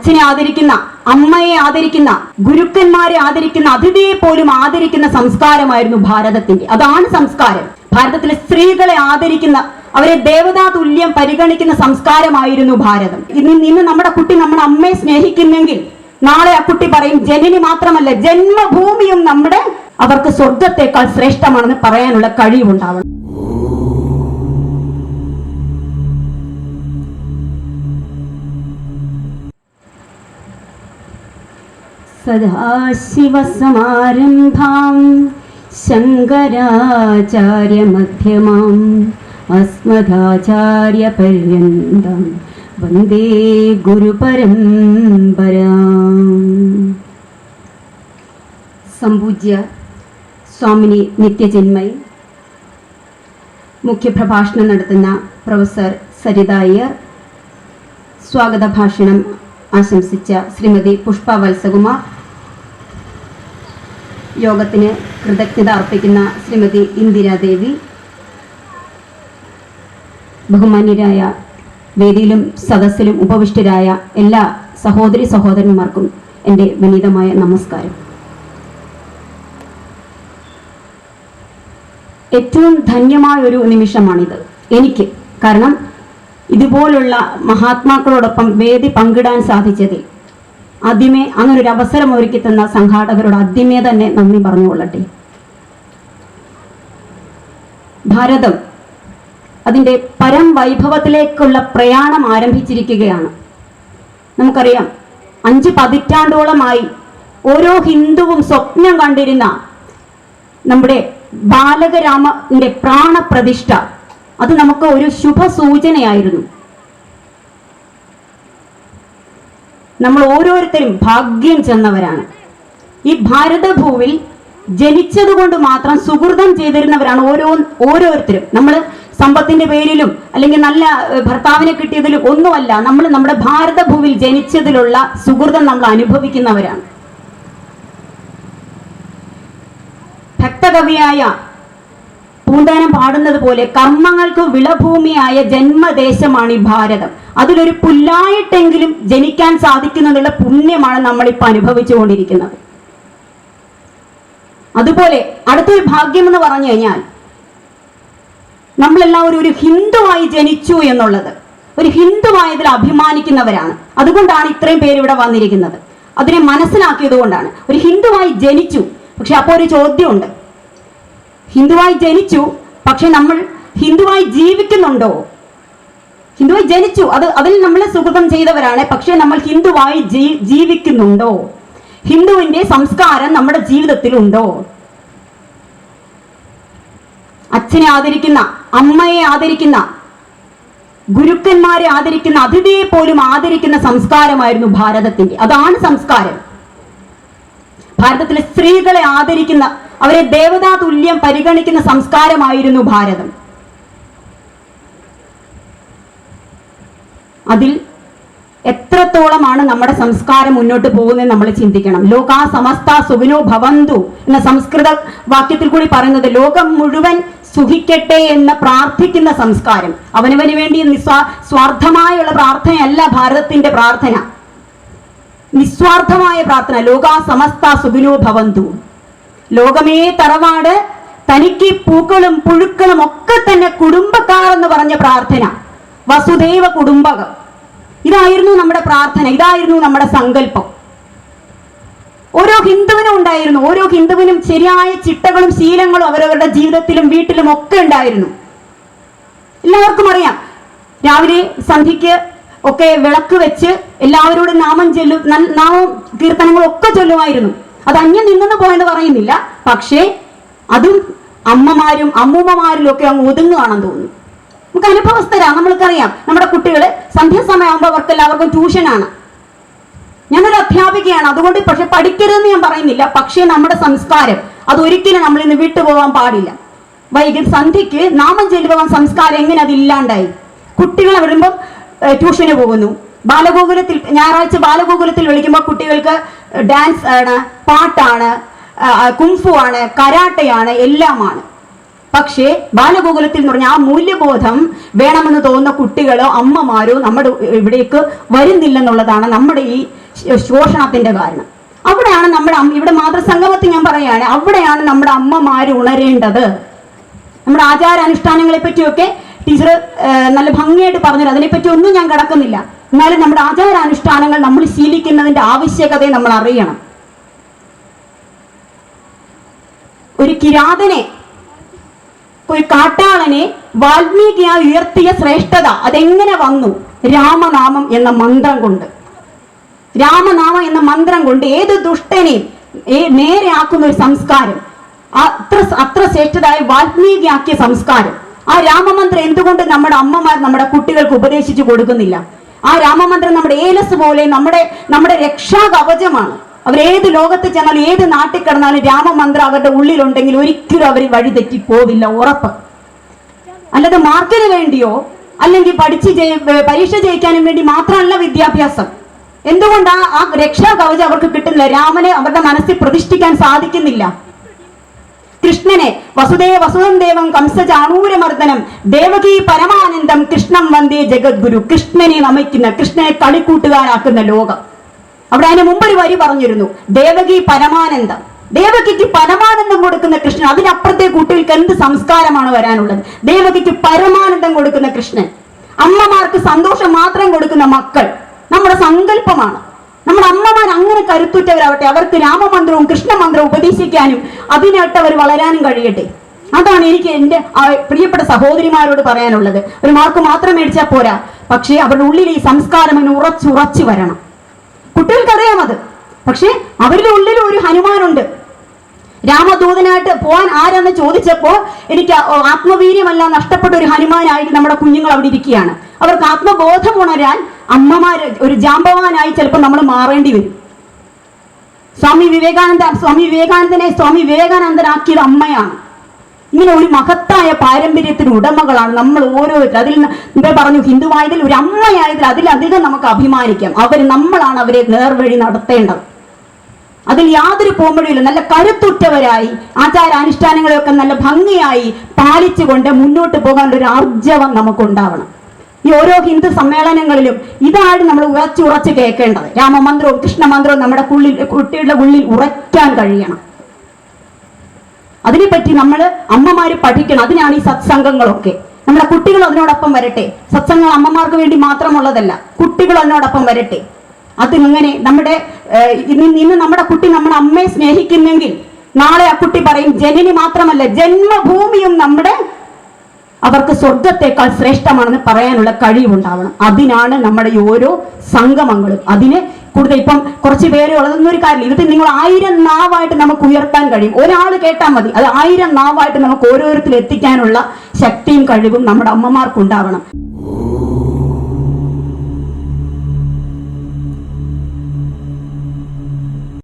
അച്ഛനെ ആദരിക്കുന്ന അമ്മയെ ആദരിക്കുന്ന ഗുരുക്കന്മാരെ ആദരിക്കുന്ന അതിഥിയെ പോലും ആദരിക്കുന്ന സംസ്കാരമായിരുന്നു ഭാരതത്തിന്റെ. അതാണ് സംസ്കാരം. ഭാരതത്തിലെ സ്ത്രീകളെ ആദരിക്കുന്ന അവരെ ദേവതാ തുല്യം പരിഗണിക്കുന്ന സംസ്കാരമായിരുന്നു ഭാരതം. ഇന്ന് ഇന്ന് നമ്മുടെ കുട്ടി നമ്മുടെ അമ്മയെ സ്നേഹിക്കുന്നെങ്കിൽ നാളെ ആ കുട്ടി പറയും ജനനി മാത്രമല്ല ജന്മഭൂമിയും നമ്മുടെ അവർക്ക് സ്വർഗത്തെക്കാൾ ശ്രേഷ്ഠമാണെന്ന് പറയാനുള്ള കഴിവുണ്ടാവണം. സദാശിവസമാരംഭാം ശങ്കരാചാര്യമധ്യമാം അസ്മദാചാര്യപര്യന്തം വന്ദേ ഗുരുപരമ്പരാം. സംപൂജ്യ സ്വാമിനി നിത്യജന്മൈ. മുഖ്യപ്രഭാഷണം നടത്തുന്ന പ്രൊഫസർ സരിത സ്വാഗത ഭാഷണം ആശംസിച്ച ശ്രീമതി പുഷ്പ വത്സകുമാർ യോഗത്തിന് കൃതജ്ഞത അർപ്പിക്കുന്ന ശ്രീമതി ഇന്ദിരാദേവി ബഹുമാന്യരായ വേദിയിലും സദസ്സിലും ഉപവിഷ്ടരായ എല്ലാ സഹോദരി സഹോദരന്മാർക്കും എന്റെ വിനീതമായ നമസ്കാരം. ഏറ്റവും ധന്യമായ ഒരു നിമിഷമാണിത്. എനിക്ക് കാരണം ഇതുപോലുള്ള മഹാത്മാക്കളോടൊപ്പം വേദി പങ്കിടാൻ സാധിച്ചതിൽ ആദ്യമേ അങ്ങനെ ഒരു അവസരം ഒരുക്കി തന്ന സംഘാടകരോട് ആദ്യമേ തന്നെ നന്ദി പറഞ്ഞുകൊള്ളട്ടെ. ഭാരതം അതിന്റെ പരം വൈഭവത്തിലേക്കുള്ള പ്രയാണം ആരംഭിച്ചിരിക്കുകയാണ്. നമുക്കറിയാം അഞ്ച് പതിറ്റാണ്ടോളമായി ഓരോ ഹിന്ദുവും സ്വപ്നം കണ്ടിരുന്ന നമ്മുടെ ബാലകരാമന്റെ പ്രാണപ്രതിഷ്ഠ അത് നമുക്ക് ഒരു ശുഭ സൂചനയായിരുന്നു നമ്മൾ ഓരോരുത്തരും ഭാഗ്യം ചെന്നവരാണ്. ഈ ഭാരതഭൂവിൽ ജനിച്ചതുകൊണ്ട് മാത്രം സുഹൃതം ചെയ്തിരുന്നവരാണ് ഓരോ ഓരോരുത്തരും. നമ്മൾ സമ്പത്തിന്റെ പേരിലും അല്ലെങ്കിൽ നല്ല ഭർത്താവിനെ കിട്ടിയതിലും ഒന്നുമല്ല നമ്മൾ നമ്മുടെ ഭാരതഭൂവിൽ ജനിച്ചതിലുള്ള സുഹൃതം നമ്മൾ അനുഭവിക്കുന്നവരാണ്. ഭക്തകവിയായ പൂന്താനം പാടുന്നത് പോലെ കർമ്മങ്ങൾക്ക് വിളഭൂമിയായ ജന്മദേശമാണ് ഈ ഭാരതം. അതിലൊരു പുല്ലായിട്ടെങ്കിലും ജനിക്കാൻ സാധിക്കുന്നതിനുള്ള പുണ്യമാണ് നമ്മളിപ്പോൾ അനുഭവിച്ചുകൊണ്ടിരിക്കുന്നത്. അതുപോലെ അടുത്തൊരു ഭാഗ്യം എന്ന് പറഞ്ഞു കഴിഞ്ഞാൽ നമ്മളെല്ലാവരും ഒരു ഹിന്ദുവായി ജനിച്ചു എന്നുള്ളത്. ഒരു ഹിന്ദുവായതിൽ അഭിമാനിക്കുന്നവരാണ്. അതുകൊണ്ടാണ് ഇത്രയും പേര് ഇവിടെ വന്നിരിക്കുന്നത്. അതിനെ മനസ്സിലാക്കിയത് കൊണ്ടാണ്. ഒരു ഹിന്ദുവായി ജനിച്ചു. പക്ഷെ അപ്പോൾ ഒരു ചോദ്യമുണ്ട്. ഹിന്ദുവായി ജനിച്ചു പക്ഷെ നമ്മൾ ഹിന്ദുവായി ജീവിക്കുന്നുണ്ടോ? ഹിന്ദുവായി ജനിച്ചു അത് അതിൽ നമ്മൾ സുഹൃതം ചെയ്തവരാണ് പക്ഷെ നമ്മൾ ഹിന്ദുവായി ജീ- ജീവിക്കുന്നുണ്ടോ? ഹിന്ദുവിന്റെ സംസ്കാരം നമ്മുടെ ജീവിതത്തിലുണ്ടോ? അച്ഛനെ ആദരിക്കുന്ന അമ്മയെ ആദരിക്കുന്ന ഗുരുക്കന്മാരെ ആദരിക്കുന്ന അതിഥിയെ പോലും ആദരിക്കുന്ന സംസ്കാരമായിരുന്നു ഭാരതത്തിന്റെ അതാണ് സംസ്കാരം. ഭാരതത്തിലെ സ്ത്രീകളെ ആദരിക്കുന്ന അവരെ ദേവതാ തുല്യം പരിഗണിക്കുന്ന സംസ്കാരമായിരുന്നു ഭാരതം. അതിൽ എത്രത്തോളമാണ് നമ്മുടെ സംസ്കാരം മുന്നോട്ട് പോകുന്നത് നമ്മൾ ചിന്തിക്കണം. ലോകാ സമസ്ത സുഖിനോ ഭവന്തു എന്ന സംസ്കൃത വാക്യത്തിൽ കൂടി പറയുന്നത് ലോകം മുഴുവൻ സുഖിക്കട്ടെ എന്ന് പ്രാർത്ഥിക്കുന്ന സംസ്കാരം. അവനവന് വേണ്ടി നിസ്വാ സ്വാർത്ഥമായുള്ള പ്രാർത്ഥനയല്ല ഭാരതത്തിന്റെ പ്രാർത്ഥന. നിസ്വാർത്ഥമായ പ്രാർത്ഥന. ലോകാ സമസ്ത സുഖിനോ ഭവന്തു. ലോകമേ തറവാട് തനിക്ക് പൂക്കളും പുഴുക്കളും ഒക്കെ തന്നെ കുടുംബക്കാർ എന്ന് പറഞ്ഞ പ്രാർത്ഥന. വസുദേവ കുടുംബകം. ഇതായിരുന്നു നമ്മുടെ പ്രാർത്ഥന ഇതായിരുന്നു നമ്മുടെ സങ്കല്പം. ഓരോ ഹിന്ദുവിനും ഉണ്ടായിരുന്നു ഓരോ ഹിന്ദുവിനും ശരിയായ ചിട്ടകളും ശീലങ്ങളും അവരവരുടെ ജീവിതത്തിലും വീട്ടിലും ഒക്കെ ഉണ്ടായിരുന്നു. എല്ലാവർക്കും അറിയാം രാവിലെ സന്ധ്യയ്ക്ക് ഒക്കെ വിളക്ക് വെച്ച് എല്ലാവരോടും നാമം ചൊല്ലും നാമം കീർത്തനങ്ങളും ഒക്കെ ചൊല്ലുമായിരുന്നു. അത് അന്യം നിന്നെന്ന് പോയെന്ന് പറയുന്നില്ല. പക്ഷേ അതും അമ്മമാരും അമ്മൂമ്മമാരിലും ഒക്കെ അങ്ങ് ഒതുങ്ങുകയാണെന്ന് തോന്നുന്നു. നമുക്ക് അനുഭവസ്ഥരാ നമ്മൾക്കറിയാം. നമ്മുടെ കുട്ടികൾ സന്ധ്യാസമയമാകുമ്പോൾ അവർക്ക് എല്ലാവർക്കും ട്യൂഷനാണ്. ഞാനൊരു അധ്യാപികയാണ് അതുകൊണ്ട് പക്ഷെ പഠിക്കരുതെന്ന് ഞാൻ പറയുന്നില്ല. പക്ഷേ നമ്മുടെ സംസ്കാരം അതൊരിക്കലും നമ്മൾ ഇന്ന് വിട്ടുപോകാൻ പാടില്ല. വൈകി സന്ധ്യയ്ക്ക് നാമം ചെല്ലുവാൻ സംസ്കാരം എങ്ങനെ അതില്ലാണ്ടായി കുട്ടികളെ വരുമ്പം ട്യൂഷന് പോകുന്നു. ബാലഗോകുലത്തിൽ ഞായറാഴ്ച ബാലഗോകുലത്തിൽ വിളിക്കുമ്പോൾ കുട്ടികൾക്ക് ഡാൻസ് ആണ് പാട്ടാണ് കുംഫു ആണ് കരാട്ടയാണ് എല്ലാമാണ്. പക്ഷേ ബാലഗോകുലത്തിൽ എന്ന് പറഞ്ഞാൽ ആ മൂല്യബോധം വേണമെന്ന് തോന്നുന്ന കുട്ടികളോ അമ്മമാരോ നമ്മുടെ ഇവിടേക്ക് വരുന്നില്ലെന്നുള്ളതാണ് നമ്മുടെ ഈ ശോഷണത്തിന്റെ കാരണം. അവിടെയാണ് നമ്മുടെ ഇവിടെ മാതൃസംഗമത്തിൽ ഞാൻ പറയുകയാണ് അവിടെയാണ് നമ്മുടെ അമ്മമാര് ഉണരേണ്ടത്. നമ്മുടെ ആചാരാനുഷ്ഠാനങ്ങളെ പറ്റിയൊക്കെ ടീച്ചർ നല്ല ഭംഗിയായിട്ട് പറഞ്ഞു അതിനെപ്പറ്റി ഒന്നും ഞാൻ കിടക്കുന്നില്ല. എന്നാലും നമ്മുടെ ആചാരാനുഷ്ഠാനങ്ങൾ നമ്മൾ ശീലിക്കുന്നതിന്റെ ആവശ്യകതയെ നമ്മൾ അറിയണം. ഒരു കിരാതനെ ഒരു കാട്ടാളനെ വാൽമീകിയായി ഉയർത്തിയ ശ്രേഷ്ഠത അതെങ്ങനെ വന്നു? രാമനാമം എന്ന മന്ത്രം കൊണ്ട്. രാമനാമം എന്ന മന്ത്രം കൊണ്ട് ഏത് ദുഷ്ടനെയും നേരെയാക്കുന്ന ഒരു സംസ്കാരം? അത്ര അത്ര ശ്രേഷ്ഠതായി വാൽമീകിയാക്കിയ സംസ്കാരം. ആ രാമമന്ത്രം എന്തുകൊണ്ട് നമ്മുടെ അമ്മമാർ നമ്മുടെ കുട്ടികൾക്ക് ഉപദേശിച്ചു കൊടുക്കുന്നില്ല? ആ രാമമന്ത്രം നമ്മുടെ ഏലസ് പോലെ നമ്മുടെ നമ്മുടെ രക്ഷാകവചമാണ്. അവരേത് ലോകത്ത് ചെന്നാലും ഏത് നാട്ടിൽ കിടന്നാലും രാമമന്ത്രം അവരുടെ ഉള്ളിലുണ്ടെങ്കിൽ ഒരിക്കലും അവർ വഴി തെറ്റി പോവില്ല ഉറപ്പ്. അല്ലാതെ മാർക്കിന് വേണ്ടിയോ അല്ലെങ്കിൽ പഠിച്ച് പരീക്ഷ ജയിക്കാനും വേണ്ടി മാത്രമല്ല വിദ്യാഭ്യാസം. എന്തുകൊണ്ടാ ആ രക്ഷാ കവചം അവർക്ക് കിട്ടുന്നില്ല? രാമനെ അവരുടെ മനസ്സിൽ പ്രതിഷ്ഠിക്കാൻ സാധിക്കുന്നില്ല. കൃഷ്ണനെ വസുദം ദേവം കംസചാണൂരമർദ്ദനം ദേവകി പരമാനന്ദം കൃഷ്ണം വന്ദേ ജഗദ്ഗുരു കൃഷ്ണനെ നമിക്കുന്ന കൃഷ്ണനെ കളിക്കൂട്ടുകാരാക്കുന്ന ലോകം. അവിടെ അതിന് മുമ്പ് ഒരു വരി പറഞ്ഞിരുന്നു ദേവകി പരമാനന്ദം. ദേവകിക്ക് പരമാനന്ദം കൊടുക്കുന്ന കൃഷ്ണൻ അതിനപ്പുറത്തെ കുട്ടികൾക്ക് എന്ത് സംസ്കാരമാണ് വരാനുള്ളത്? ദേവകിക്ക് പരമാനന്ദം കൊടുക്കുന്ന കൃഷ്ണൻ അമ്മമാർക്ക് സന്തോഷം മാത്രം കൊടുക്കുന്ന മക്കൾ നമ്മുടെ സങ്കല്പമാണ്. നമ്മുടെ അമ്മമാർ അങ്ങനെ കരുത്തുറ്റവരാവട്ടെ. അവർക്ക് രാമമന്ത്രവും കൃഷ്ണമന്ത്രവും ഉപദേശിക്കാനും അതിനായിട്ട് അവർ വളരാനും കഴിയട്ടെ. അതാണ് എനിക്ക് എന്റെ പ്രിയപ്പെട്ട സഹോദരിമാരോട് പറയാനുള്ളത്. ഒരു മാർക്ക് മാത്രം മേടിച്ചാൽ പോരാ. പക്ഷേ അവരുടെ ഉള്ളിൽ ഈ സംസ്കാരം അങ്ങനെ ഉറച്ചുറച്ചു വരണം. കുട്ടികൾക്കറിയാം അത് പക്ഷേ അവരുടെ ഉള്ളിൽ ഒരു ഹനുമാനുണ്ട്. രാമദൂതനായിട്ട് പോകാൻ ആരെന്ന് ചോദിച്ചപ്പോൾ എനിക്ക് ആത്മവീര്യമല്ല നഷ്ടപ്പെട്ട ഒരു ഹനുമാനായിട്ട് നമ്മുടെ കുഞ്ഞുങ്ങൾ അവിടെ ഇരിക്കുകയാണ്. അവർക്ക് ആത്മബോധം ഉണരാൻ അമ്മമാര് ഒരു ജാമ്പവാനായി ചിലപ്പോൾ നമ്മൾ മാറേണ്ടി വരും. സ്വാമി വിവേകാനന്ദ സ്വാമി വിവേകാനന്ദനെ സ്വാമി വിവേകാനന്ദനാക്കിയത് അമ്മയാണ്. ഇങ്ങനെ ഒരു മഹത്തായ പാരമ്പര്യത്തിന് ഉടമകളാണ് നമ്മൾ ഓരോരുത്തരും. അതിൽ നിങ്ങൾ പറഞ്ഞു ഹിന്ദുവായതിൽ ഒരു അമ്മയായതിൽ അതിലധികം നമുക്ക് അഭിമാനിക്കാം. അവർ നമ്മളാണ് അവരെ നേർവഴി നടത്തേണ്ടത്. അതിൽ യാതൊരു പോംവഴിയില്ല നല്ല കരുത്തുറ്റവരായി ആചാര ആചാരാനുഷ്ഠാനങ്ങളെയൊക്കെ നല്ല ഭംഗിയായി പാലിച്ചുകൊണ്ട് മുന്നോട്ട് പോകാനുള്ള ഒരു ആർജവം നമുക്കുണ്ടാവണം. ഈ ഓരോ ഹിന്ദു സമ്മേളനങ്ങളിലും ഇതാണ് നമ്മൾ ഉറച്ചുറച്ച് കേൾക്കേണ്ടത്. രാമമന്ത്രവും കൃഷ്ണമന്ത്രവും നമ്മുടെ ഉള്ളിൽ കുട്ടികളുടെ ഉള്ളിൽ ഉറയ്ക്കാൻ കഴിയണം. അതിനെപ്പറ്റി നമ്മൾ അമ്മമാർ പഠിക്കണം. അതിനാണ് ഈ സത്സംഗങ്ങളൊക്കെ. നമ്മുടെ കുട്ടികൾ അതിനോടൊപ്പം വരട്ടെ. സത്സംഗം അമ്മമാർക്ക് വേണ്ടി മാത്രമുള്ളതല്ല കുട്ടികൾ അതിനോടൊപ്പം വരട്ടെ. അത് ഇങ്ങനെ നമ്മുടെ ഇന്ന് നമ്മുടെ കുട്ടി നമ്മുടെ അമ്മയെ സ്നേഹിക്കുന്നെങ്കിൽ നാളെ ആ കുട്ടി പറയും ജനനി മാത്രമല്ല ജന്മഭൂമിയും നമ്മുടെ അവർക്ക് സ്വർഗത്തെക്കാൾ ശ്രേഷ്ഠമാണെന്ന് പറയാനുള്ള കഴിവുണ്ടാവണം. അതിനാണ് നമ്മുടെ ഓരോ സംഗമങ്ങളും. അതിന് കൂടുതൽ ഇപ്പം കുറച്ച് പേര് ഉള്ളതൊന്നും ഒരു കാര്യമില്ല. ഇതിൽ നിങ്ങൾ ആയിരം നാവായിട്ട് നമുക്ക് ഉയർത്താൻ കഴിയും. ഒരാൾ കേട്ടാൽ മതി. അത് ആയിരം നാവായിട്ട് നമുക്ക് ഓരോരുത്തരും എത്തിക്കാനുള്ള ശക്തിയും കഴിവും നമ്മുടെ അമ്മമാർക്കുണ്ടാവണം.